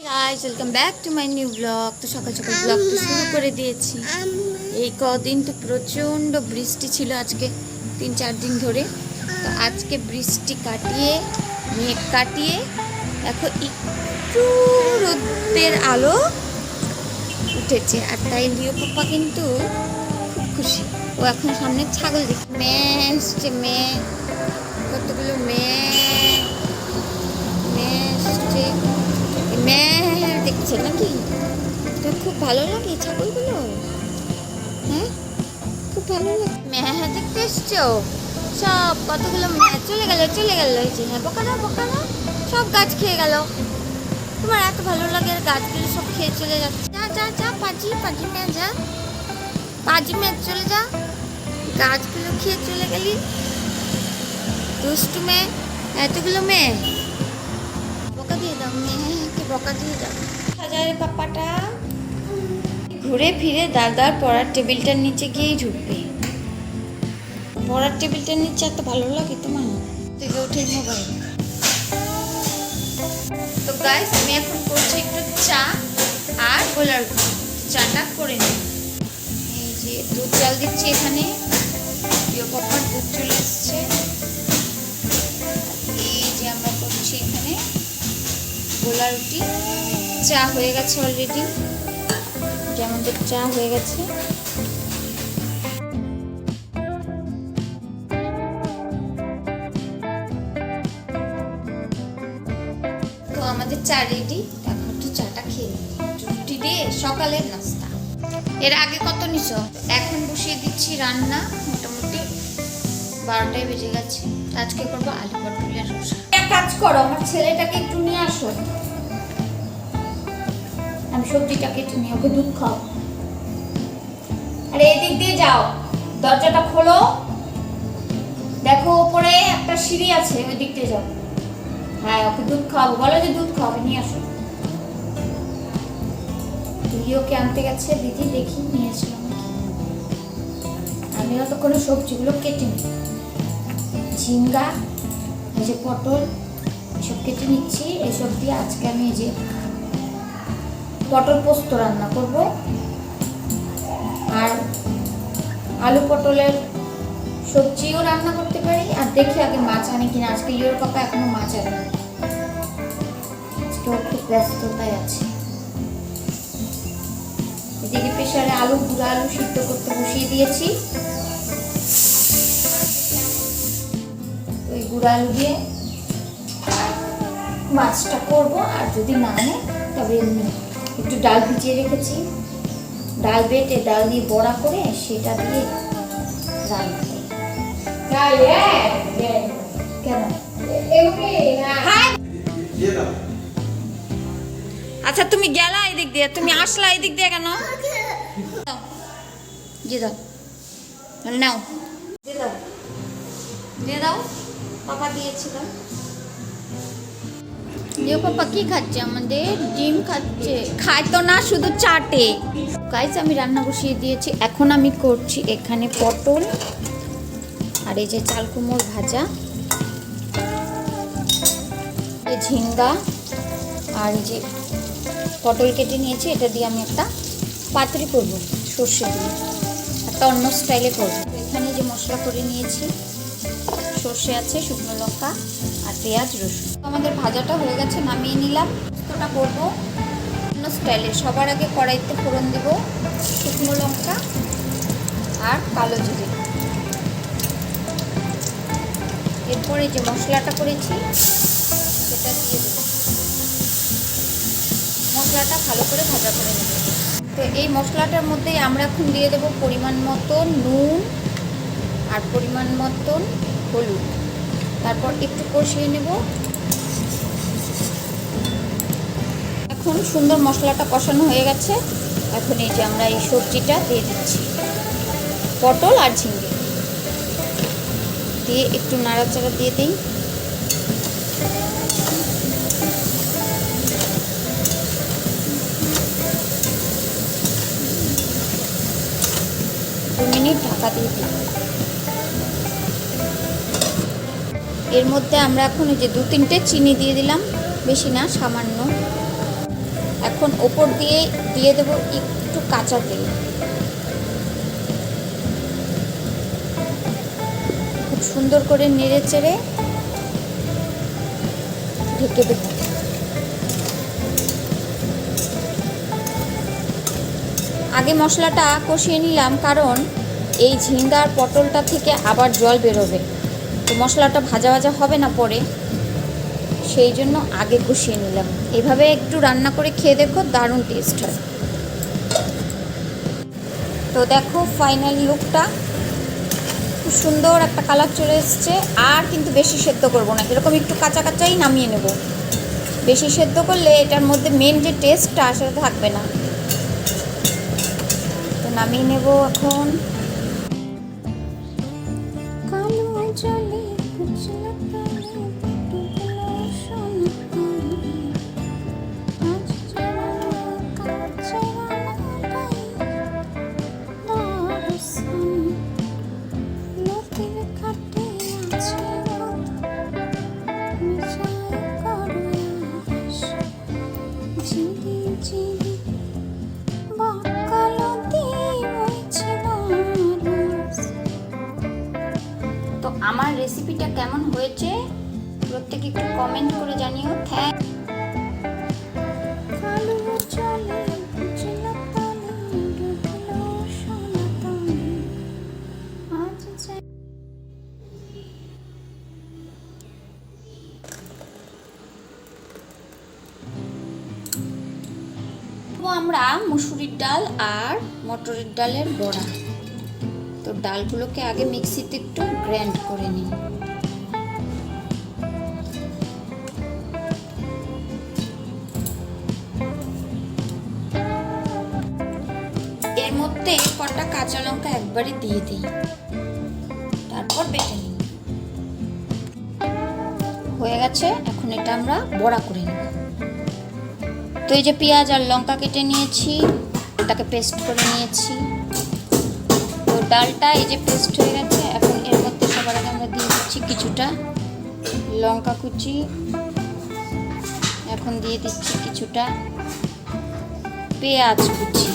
Guys welcome back to my new blog তো সকাল সকাল ব্লগ তো শুরু করে দিয়েছি। এই কদিন তো প্রচণ্ড বৃষ্টি ছিল আজকে, তিন চার দিন ধরে। তো আজকে বৃষ্টি কাটিয়ে, মেঘ কাটিয়ে এখন একটু রোদের আলো উঠেছে। আর তাই লিও পাপ্পা কিন্তু খুব খুশি। ও এখন সামনে ছাগল দেখি, মেয়ে মেয়ে। কতগুলো মেয়ে মেয়ে মেয়ে দেখছে নাকি? তো খুব ভালো লাগে, ছাগলগুলো। হ্যাঁ? খুব ভালো লাগে। মেয়ে দেখতে এসছো? সব কতগুলো মেয়ে চলে গেল চলে গেল। এই যে হ্যাঁ বোকানো বোকানো সব গাছ খেয়ে গেল। তোমার এত ভালো লাগে, আর গাছগুলো সব খেয়ে চলে যাচ্ছে। যা যা যা, পাজি পাজি মেয়ে যা। পাজি মেয়ে চলে যা। গাছগুলো খেয়ে চলে গেলি। দুষ্টু মেয়ে এতগুলো মেয়ে বকা দিয়ে দাও মেয়েকে বকা দিয়ে দাও। হাজারে পাপাটা ঘুরে ফিরে দাদার পড়ার টেবিলটার নিচে গিয়েই ঢুকবে। পড়ার টেবিলটার নিচে এত ভালো লাগে তোমার? থেকে উঠে মোবাইল। তো গাইস আমি এখন করছি একটু চা আর গোলার চাটা করে নিই। এই যে দুধ জাল দিচ্ছি এখানে। প্রিয় পাপার দুধ চলে এসছে। এই যে আমরা করছি এখানে। গোলা রুটি। চা হয়ে গেছে অলরেডি যে আমাদের চা হয়ে গেছে। তো আমাদের চা রেডি এখন একটু চাটা খেয়ে রুটি দিয়ে সকালের নাস্তা। এর আগে কত নিছো? এখন বসিয়ে দিচ্ছি রান্না। মোটামুটি বারোটায় বেজে গেছে। আজকে করব আলু পটলের রসা। কাজ করো, আমার ছেলেটাকে একটু নিয়ে আসো। আমি সবজিটা কেটে নিয়ে, ওকে দুধ খাও। আরে এদিক দিয়ে যাও, দরজাটা খোলো। দেখো, ওপরে একটা সিঁড়ি আছে, ওই দিক দিয়ে যাও। হ্যাঁ ওকে দুধ খাওয়াবো। বলো যে দুধ খাওয়াবে, নিয়ে আসো। দিদি ওকে আনতে গেছে, দিদি দেখি নিয়ে আসলাম আমি ততক্ষণে সবজিগুলো কেটে নিই। ঝিঙ্গা এই যে পটল, এসব কেটে নিচ্ছি। এসব দিয়ে আজকে আমি এই যে পটল পোস্ত রান্না করব। আর আলু পটলের সবজিও রান্না করতে পারি। আর দেখি আগে মাছ আনি কিনা। আজকে লিওর পাপা এখনও মাছ আনে আজকে খুব ব্যস্ততায় আছে। এদিকে প্রেশারে আলু, গুঁড়া আলু সিদ্ধ করতে বসিয়ে দিয়েছি। গুঁড়া আলু দিয়ে মাছটা করব আর যদি না আনে তবে একটু ডাল ভিজিয়ে রেখেছি। ডাল বেটে ডাল দিয়ে বড়া করে সেটা দিয়ে রান্না কেন? আচ্ছা তুমি গেলা এদিক দিয়ে তুমি আসলা এদিক দিয়ে কেন? দাও। দিয়ে দাও। নাও। দিয়ে দাও। দিয়ে দাও। পাপা দিয়েছিল লিও পাপা কি খাচ্ছে আমাদের ডিম খাচ্ছে খায় তো না শুধু চাটে গাইস আমি রান্না বসিয়ে দিয়েছি এখন আমি করছি এখানে পটল আর এই যে চাল কুমড় ভাজা এই ঝিঙ্গা আর এই যে পটল কেটে নিয়েছি এটা দিয়ে আমি একটা পাতুরি করব সর্ষে দিয়ে একটা অন্য স্টাইলে করব এখানে যে মশলা করে নিয়েছি সর্ষে আছে, শুকনো লঙ্কা আর পেঁয়াজ, রসুন। আমাদের ভাজাটা হয়ে গেছে, নামিয়ে নিলাম। পোস্তটা করব। অন্য স্টাইলে সবার আগে কড়াইতে ফোড়ন দেব। শুকনো লঙ্কা আর কালো জিরে। এরপরে যে মশলাটা করেছি, সেটা দিয়ে দেবো। মশলাটা ভালো করে ভাজা করে নেব। তো এই মশলাটার মধ্যেই আমরা এখন দিয়ে দেবো পরিমাণ মতো নুন আর পরিমাণ মতন হলুদ। তারপর একটু কষিয়ে নেব। এখন সুন্দর মশলাটা কষানো হয়ে গেছে। এখন এই যে আমরা এই সবজিটা দিয়ে দিচ্ছি। পটল আর ঝিঙ্গে দিয়ে একটু নাড়াচাড়া দিয়ে দিই। দু মিনিট ঢাকা দিয়ে দিই। এর মধ্যে আমরা এখন এই যে দু তিনটে চিনি দিয়ে দিলাম, বেশি না, সামান্য। এখন ওপর দিয়ে দিয়ে দেব একটু কাঁচা তেল। খুব সুন্দর করে নেড়ে চেড়ে ঢেকে দেব। আগে মশলাটা কষিয়ে নিলাম, কারণ এই ঝিঙ্গার পটলটা থেকে আবার জল বেরোবে। তো মশলাটা ভাজা ভাজা হবে না পরে, সেই জন্য আগে কষিয়ে নিলাম। এভাবে একটু রান্না করে খেয়ে দেখো দারুণ টেস্ট হয়। তো দেখো ফাইনাল লুকটা খুব সুন্দর একটা কালার চলে এসছে। আর কিন্তু বেশি সেদ্ধ করব না। এরকম একটু কাঁচা কাঁচাই নামিয়ে নেব। বেশি সেদ্ধ করলে এটার মধ্যে মেন যে টেস্টটা সেটা থাকবে না। তো নামিয়ে নেব এখন। প্রত্যেকে একটু কমেন্ট করে জানিও। থ্যাংক আমরা মুসুরির ডাল আর মটরের ডালের বড়া। তো ডালগুলোকে আগে মিক্সিতে একটু গ্র্যান্ড করে নিই। মধ্যে কটা কাঁচা লঙ্কা একবারে দিয়ে দিই। তারপর বেটে নিই। হয়ে গেছে, এখন এটা আমরা বড়া করে নেব। তো এই যে পেঁয়াজ আর লঙ্কা কেটে নিয়েছি ওটাকে পেস্ট করে নিয়েছি। তো ডালটা এই যে পেস্ট হয়ে গেছে, এখন এর মধ্যে সবার আগে আমরা দিয়ে দিচ্ছি কিছুটা লঙ্কা কুচি। এখন দিয়ে দিচ্ছি কিছুটা পেঁয়াজ কুচি।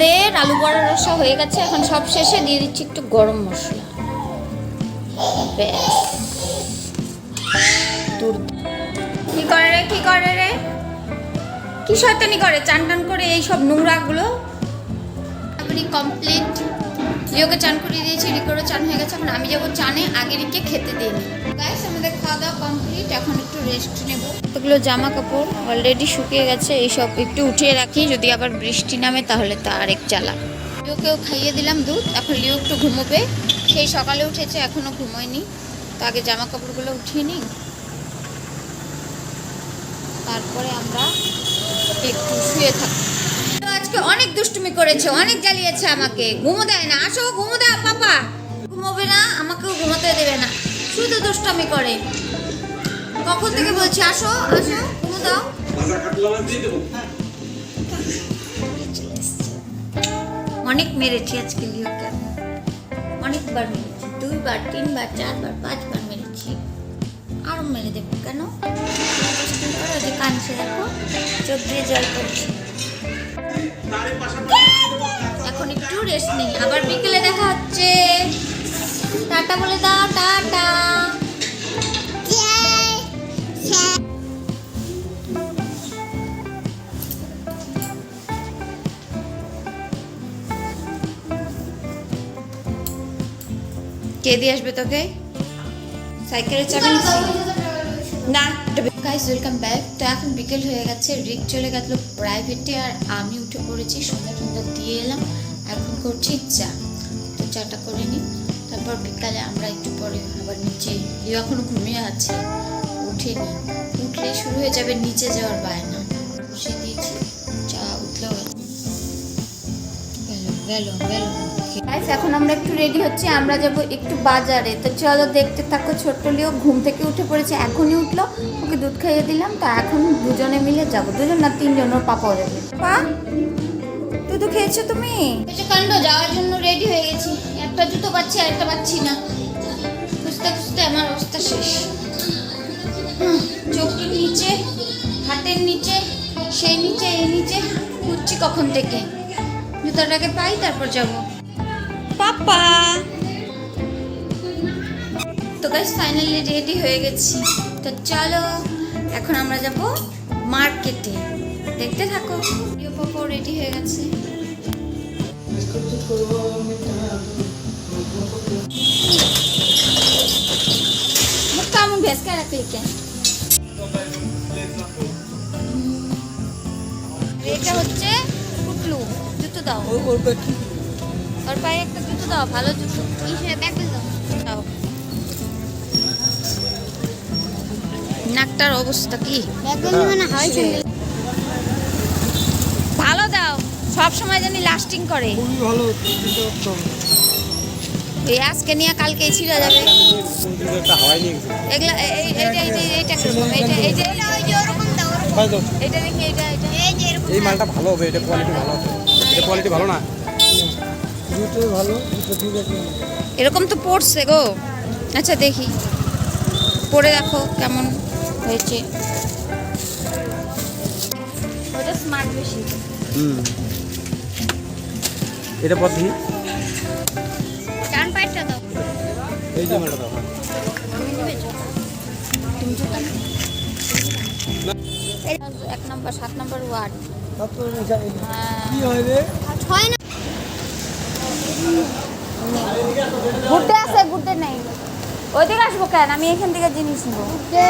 আমাদের আলু বড়া রসা হয়ে গেছে, এখন সব শেষে দিয়ে দিচ্ছি একটু গরম মশলা। কি করে রে, কি করে রে? কি শয়তানি করে, চান টান করে এই সব নোংরাগুলো? কমপ্লিট লিওকে চান করিয়ে দিয়েছি, রিকোরও চান হয়ে গেছে, এখন আমি যাব চানে, আগে রিকে খেতে দিই গাইস আমাদের খাওয়া দাওয়া কমপ্লিট এখন একটু রেস্ট নেব। এগুলো জামা কাপড় অলরেডি শুকিয়ে গেছে, এইসব একটু উঠিয়ে রাখি, যদি আবার বৃষ্টি নামে তাহলে তো আরেক জ্বালা। লিওকেও খাইয়ে দিলাম দুধ, এখন লিও একটু ঘুমোবে। সেই সকালে উঠেছে এখনও ঘুমোয়নি। তো আগে জামা কাপড়গুলো উঠিয়ে নিই। তারপরে আমরা একটু শুয়ে থাকি আজকে অনেক দুষ্টুমি করেছে, অনেক জ্বালিয়েছে আমাকে। ঘুমো দেয় না। আসো, ঘুমো দাও, পাপা। ঘুমোবে না, আমাকেও ঘুমোতে দেবে না। শুধু দুষ্টুমি করে। কখন থেকে বলছি, আসো আসো, ঘুমো দাও। অনেক মেরেছি আজকে, লিওকে। অনেকবার মেরেছি। দুইবার, তিনবার, চারবার, পাঁচবার মেরেছি। আরও মেরে দেবো কেন? আর যে কানছে দেখো, চোখ দিয়ে জল পড়ছে। এখন একটু রেস্ট নেই। আবার বিকেলে দেখা হচ্ছে। টাটা বলে দাও, টাটা। কে দিয়ে আসবে তোকে? সাইকেলের চাবি নিচ্ছি। গাইস ওয়েলকাম ব্যাক তো এখন বিকেল হয়ে গেছে, রিক চলে গেল প্রাইভেটে আর আমি উঠে পড়েছি, সন্ধ্যা সুন্দর দিয়ে এলাম, এখন করছি চা। তো চাটা করে নিই, তারপর বিকালে আমরা একটু পরে আবার নিচে, কেউ এখনও ঘুমিয়ে আছে উঠেনি উঠলে শুরু হয়ে যাবে নিচে যাওয়ার বায়না। বসে দিয়েছি। গেল গেল। গেল গাইস এখন আমরা একটু রেডি হচ্ছি আমরা যাব একটু বাজারে। তো চলো দেখতে থাকো ছোট্ট লিও ঘুম থেকে উঠে পড়েছে এখনই উঠল। ওকে দুধ খাইয়ে দিলাম তো এখন দুজনে মিলে যাব। দুজন না তিনজন ওর পাপাও যাবে পা দুধ খেয়েছো তুমি? কাণ্ড যাওয়ার জন্য রেডি হয়ে গেছি। একটা জুতো পাচ্ছি আর একটা পাচ্ছি না। খুঁজতে খুঁজতে আমার অবস্থা শেষ। চোখের নিচে হাতের নিচে সেই নিচে এই নিচে খুঁজছি কখন থেকে। জুতাটাকে পাই তারপর যাব। পাপা! তো গাইস ফাইনালি রেডি হয়ে গেছি। তো চলো এখন আমরা যাব মার্কেটে দেখতে থাকো পাপাও রেডি হয়ে গেছে। ভেসকা কেন এটা হচ্ছে পুটলু। জুতো দাও। ওর পায়ে একটা জুতো দাও ভালো জুতো। ব্যাগেল দাও। দাও। নাকটার অবস্থা কি? ভালো দাও। সব সময় জানি লাস্টিং করে। খুবই ভালো এই আজকে নিয়ে কালকে ছিঁড়ে যাবে। এগুলা এই- এই- এইটা এইটা এইটা? এইটা এইটা হয়তো এইটা। দেখি এইটা এইটা। এই মালটা ভালো হবে এটা কোয়ালিটি ভালো আছে এটা কোয়ালিটি ভালো না? দুটোই ভালো দুটো ঠিক আছে। এরকম তো পড়ছে গো। আচ্ছা দেখি। পরে দেখো কেমন হয়েছে। ওটা স্মার্ট হুম। এটা পদ্ধতি ডান পায়েরটা দাও। এই যে মালটা দাও। তুমি জুতা নাও। এই এক নম্বর সাত নম্বর ওয়ার্ড গুড্ডে আছে গুড্ডে নেই। ওইদিকে আসব কেন? আমি এখান থেকে জিনিস নেব। গুড্ডে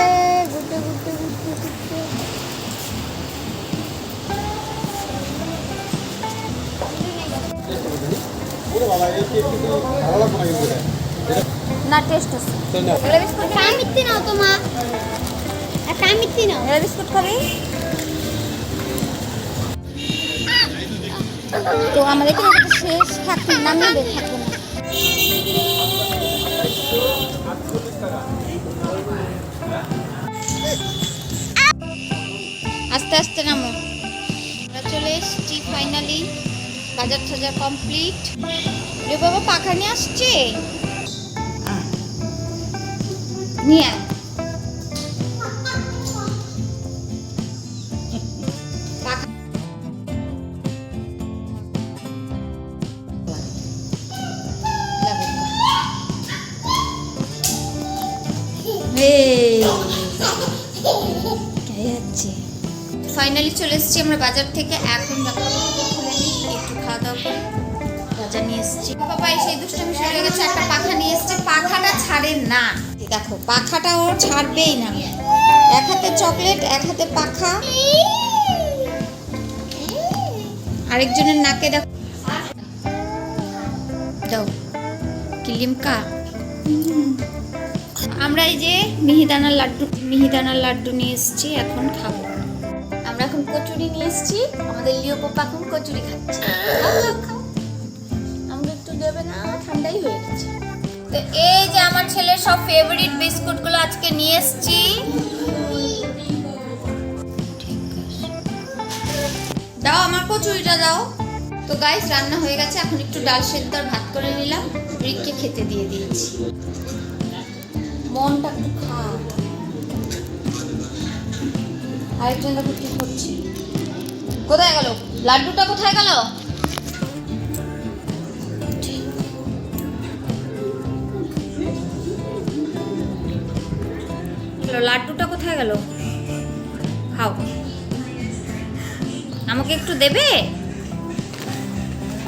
গুড্ডে গুড্ডে গুড্ডে গুড্ডে না টেস্ট আছে। বিস্কুট খাবি? তো আমাদের এখানে তো শেষ থাকবে নামিয়ে দে থাকবে না আস্তে আস্তে নামো। চলে এসছি ফাইনালি বাজার টাজার কমপ্লিট রে বাবা, পাখা নিয়ে আসছে? নিয়ে ফাইনালি চলে এসেছি আমরা বাজার থেকে। এখন জামা খুলে নিই একটু খাওয়া দাওয়া করি বাজার নিয়ে এসেছি। বাবা এসে দুষ্টামি শুরু হয়ে গেছে একটা পাখা নিয়ে এসেছে। পাখাটা ছাড়ে না। দেখো পাখাটা ওর ছাড়বেই না। এক হাতে চকলেট এক হাতে পাখা। আরেকজনের নাকে দেখো। দাও। কি লিমকা? আমরা এই যে মিহিদানার লাড্ডু মিহিদানার লাড্ডু নিয়ে এসেছি এখন খাব। আমরা এখন কচুরি নিয়ে এসেছি আমাদের লিও পাপা এখন কচুরি খাচ্ছে। আমাকে একটু দেবে না ঠান্ডাই হয়ে গেছে। তো এই যে আমার ছেলের সব ফেভারিট বিস্কুটগুলো আজকে নিয়ে এসেছি। দাও আমার কচুরিটা দাও। তো গাইস রান্না হয়ে গেছে এখন একটু ডাল সেদ্ধ আর ভাত করে নিলাম। রিককে খেতে দিয়ে দিয়েছি। মনটা একটু খারাপ। আরেকজন দেখো কি করছি। কোথায় গেল? লাড্ডুটা কোথায় গেলো, লাড্ডুটা কোথায় গেল? খাও। আমাকে একটু দেবে?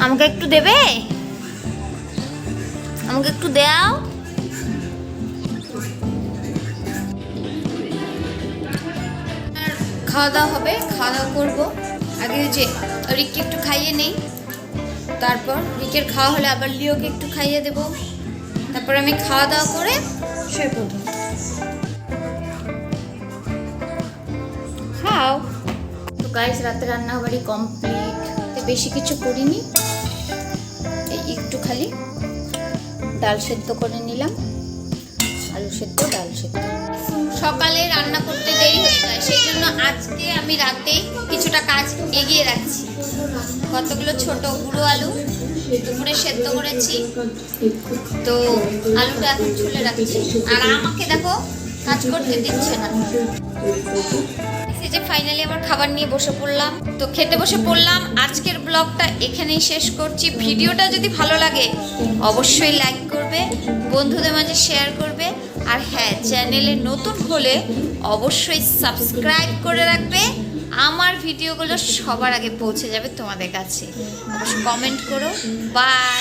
আমাকে একটু দেবে? আমাকে একটু দাও। খাওয়া দাওয়া হবে খাওয়া দাওয়া করব। আগে যে রিককে একটু খাইয়ে নেই। তারপর রিকের খাওয়া হলে আবার লিওকে একটু খাইয়ে দেবো। তারপর আমি খাওয়া দাওয়া করে শুয়ে পড়ব। খাও। তো গাইস রাতে রান্নাবাড়ি কমপ্লিট তো বেশি কিছু করিনি। এই একটু খালি। ডাল সেদ্ধ করে নিলাম। আলু সেদ্ধ, ডাল। সকালে রান্না করতে দেরি হয়ে যায়, সেই জন্য আজকে আমি রাতে কিছুটা কাজ এগিয়ে রাখছি। কতগুলো ছোট গুঁড়ো আলু, দুপুরে সেদ্ধ করেছি, তো আলুটা এখন ছুলে রাখছি। আর আমাকে দেখো, কাজ করতে দিচ্ছে না। যে ফাইনালি আমার খাবার নিয়ে বসে পড়লাম। তো খেতে বসে পড়লাম, আজকের ব্লগটা এখানেই শেষ করছি। ভিডিওটা যদি ভালো লাগে, অবশ্যই লাইক করবে, বন্ধুদের মাঝে শেয়ার করবে। আর হ্যাঁ চ্যানেলে নতুন হলে অবশ্যই সাবস্ক্রাইব করে রাখবে। আমার ভিডিওগুলো সবার আগে পৌঁছে যাবে তোমাদের কাছে। অবশ্যই কমেন্ট করো। বাই